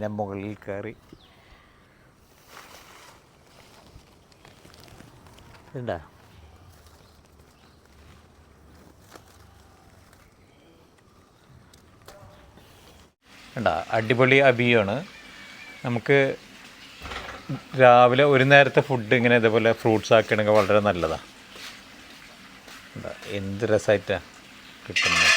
പിന്നെ മുകളിൽ കയറി. ഇണ്ടാ? ഉണ്ടാ അടിപൊളി അബിയാണ്. നമുക്ക് രാവിലെ ഒരു നേരത്തെ ഫുഡ് ഇങ്ങനെ ഇതേപോലെ ഫ്രൂട്ട്സ് ആക്കണമെങ്കിൽ വളരെ നല്ലതാണ് എന്ത് രസമായിട്ടാണ് കിട്ടുന്നത്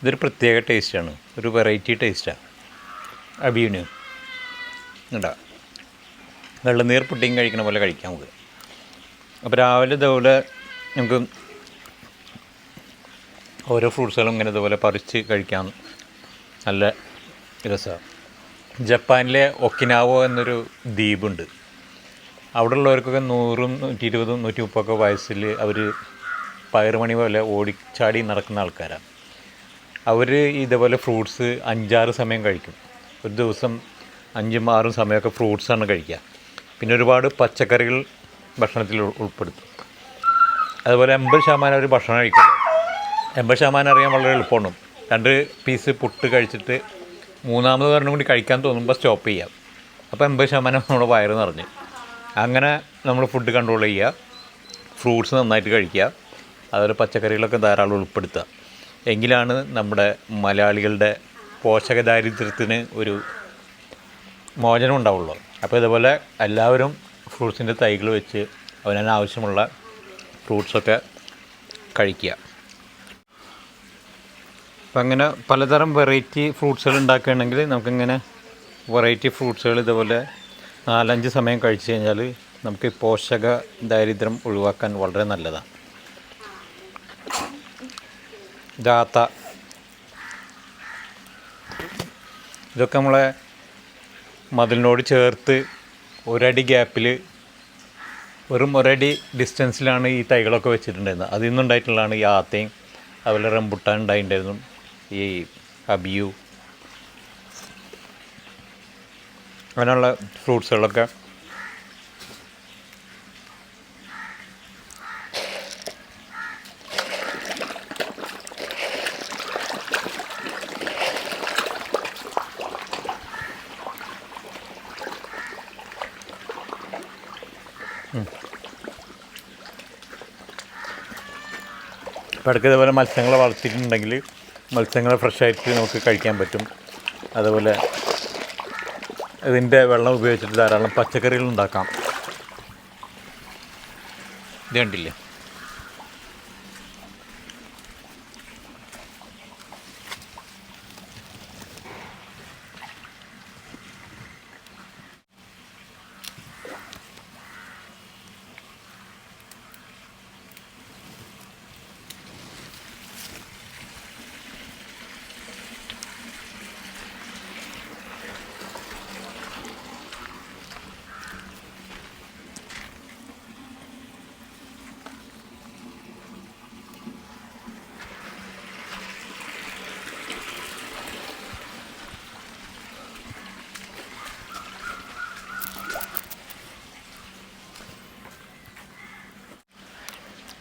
ഇതൊരു പ്രത്യേക ടേസ്റ്റാണ്. ഒരു വെറൈറ്റി ടേസ്റ്റാണ് അബീന് ഉണ്ടാ വെള്ളനീർ പുട്ടിങ് കഴിക്കണ പോലെ കഴിക്കാം നമുക്ക്. അപ്പോൾ രാവിലെ ഇതുപോലെ നമുക്ക് ഓരോ ഫ്രൂട്ട്സുകളും ഇങ്ങനെ ഇതുപോലെ പറിച്ച് കഴിക്കാൻ നല്ല രസമാണ് ജപ്പാനിലെ ഒക്കിനാവോ എന്നൊരു ദ്വീപുണ്ട്. അവിടെ ഉള്ളവർക്കൊക്കെ നൂറും നൂറ്റി ഇരുപതും നൂറ്റി മുപ്പതൊക്കെ വയസ്സിൽ അവർ പയറുമണി പോലെ ഓടിച്ചാടി നടക്കുന്ന ആൾക്കാരാണ്. അവർ ഇതേപോലെ ഫ്രൂട്ട്സ് അഞ്ചാറ് സമയം കഴിക്കും. ഒരു ദിവസം അഞ്ചും ആറും സമയമൊക്കെ ഫ്രൂട്ട്സാണ് കഴിക്കുക. പിന്നെ ഒരുപാട് പച്ചക്കറികൾ ഭക്ഷണത്തിൽ ഉൾ- ഉൾപ്പെടുത്തും. അതുപോലെ എൺപത് ശതമാനം അവർ ഭക്ഷണം കഴിക്കില്ല എൺപത് ശതമാനം അറിയാൻ വളരെ എളുപ്പമാണ്. രണ്ട് പീസ് പുട്ട് കഴിച്ചിട്ട് മൂന്നാമത് ഒരെണ്ണം കൂടി കഴിക്കാൻ തോന്നുമ്പോൾ സ്റ്റോപ്പ് ചെയ്യാം. അപ്പോൾ എൺപത് ശതമാനം നമ്മുടെ വയറ് നിറഞ്ഞ്. അങ്ങനെ നമ്മൾ ഫുഡ് കൺട്രോൾ ചെയ്യുക. ഫ്രൂട്ട്സ് നന്നായിട്ട് കഴിക്കുക. അതുപോലെ പച്ചക്കറികളൊക്കെ ധാരാളം ഉൾപ്പെടുത്തുക. എങ്കിലാണ് നമ്മുടെ മലയാളികളുടെ പോഷക ദാരിദ്ര്യത്തിന് ഒരു മോചനം ഉണ്ടാവുള്ളൂ. അപ്പോൾ ഇതുപോലെ എല്ലാവരും ഫ്രൂട്ട്സിന്റെ തൈകൾ വെച്ച് അവനാവശ്യമുള്ള ഫ്രൂട്ട്സൊക്കെ കഴിക്കുക. അപ്പം അങ്ങനെ പലതരം വെറൈറ്റി ഫ്രൂട്ട്സുകൾ ഉണ്ടാക്കുകയാണെങ്കിൽ നമുക്കിങ്ങനെ വെറൈറ്റി ഫ്രൂട്ട്സുകൾ ഇതുപോലെ നാലഞ്ച് സമയം കഴിച്ചു കഴിഞ്ഞാൽ നമുക്ക് പോഷക ദാരിദ്ര്യം ഒഴിവാക്കാൻ വളരെ നല്ലതാണ്. ജാത്ത ഇതൊക്കെ നമ്മളെ മതിലിനോട് ചേർത്ത് ഒരടി ഗ്യാപ്പിൽ വെറും ഒരടി ഡിസ്റ്റൻസിലാണ് ഈ തൈകളൊക്കെ വെച്ചിട്ടുണ്ടായിരുന്നത്. അതിൽ നിന്നുണ്ടായിട്ടുള്ളതാണ് ഈ ആത്തയും അതുപോലെ റംബുട്ടാൻ ഉണ്ടായിട്ടുണ്ടായിരുന്നു ഈ അബിയു. അങ്ങനെയുള്ള ഫ്രൂട്ട്സുകളൊക്കെ ഇപ്പോൾ ഇടയ്ക്ക് ഇതുപോലെ മത്സ്യങ്ങളെ വളർത്തിയിട്ടുണ്ടെങ്കിൽ മത്സ്യങ്ങളെ ഫ്രഷായിട്ട് നമുക്ക് കഴിക്കാൻ പറ്റും. അതുപോലെ ഇതിന്റെ വെള്ളം ഉപയോഗിച്ചിട്ട് ധാരാളം പച്ചക്കറികൾ ഉണ്ടാക്കാം. ഇത് കണ്ടില്ലേ?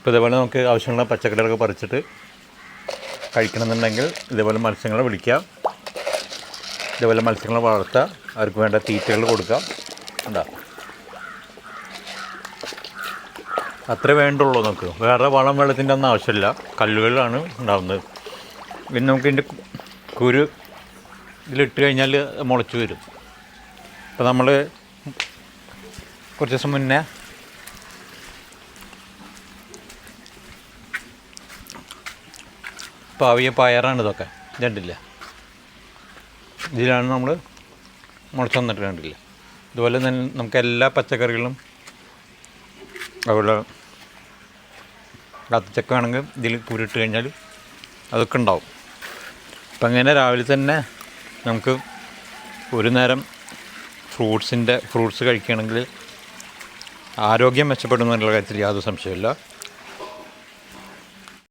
ഇപ്പോൾ ഇതേപോലെ നമുക്ക് ആവശ്യമുള്ള പച്ചക്കറികളൊക്കെ പറിച്ചിട്ട് കഴിക്കണമെന്നുണ്ടെങ്കിൽ ഇതേപോലെ മത്സ്യങ്ങളെ വിളിക്കാം. ഇതേപോലെ മത്സ്യങ്ങളെ വളർത്താം. അവർക്ക് വേണ്ട തീറ്റകൾ കൊടുക്കാം. എന്താ അത്രേ വേണ്ടുള്ളൂ നമുക്ക്. വേറെ വളം വെള്ളത്തിന്റെ ഒന്നും ആവശ്യമില്ല. കല്ലുകളിലാണ് ഉണ്ടാകുന്നത് പിന്നെ നമുക്ക് ഇതിന്റെ കുരു ഇതിലിട്ട് കഴിഞ്ഞാൽ മുളച്ച് വരും. അപ്പോൾ നമ്മൾ കുറച്ച് ദിവസം മുന്നേ പാവിയ പയറാണ് ഇതൊക്കെ. രണ്ടില്ല ഇതിലാണ് നമ്മൾ മുളച്ച് വന്നിട്ട് കണ്ടില്ല? ഇതുപോലെ തന്നെ നമുക്ക് എല്ലാ പച്ചക്കറികളും അതുപോലെ കത്തിച്ചക്ക ആണെങ്കിൽ ഇതിൽ കുരുട്ട് കഴിഞ്ഞാൽ അതൊക്കെ ഉണ്ടാവും. അപ്പം അങ്ങനെ രാവിലെ തന്നെ നമുക്ക് ഒരു നേരം ഫ്രൂട്ട്സിന്റെ ഫ്രൂട്ട്സ് കഴിക്കുകയാണെങ്കിൽ ആരോഗ്യം മെച്ചപ്പെടും എന്നുള്ള കാര്യത്തിൽ യാതൊരു സംശയമില്ല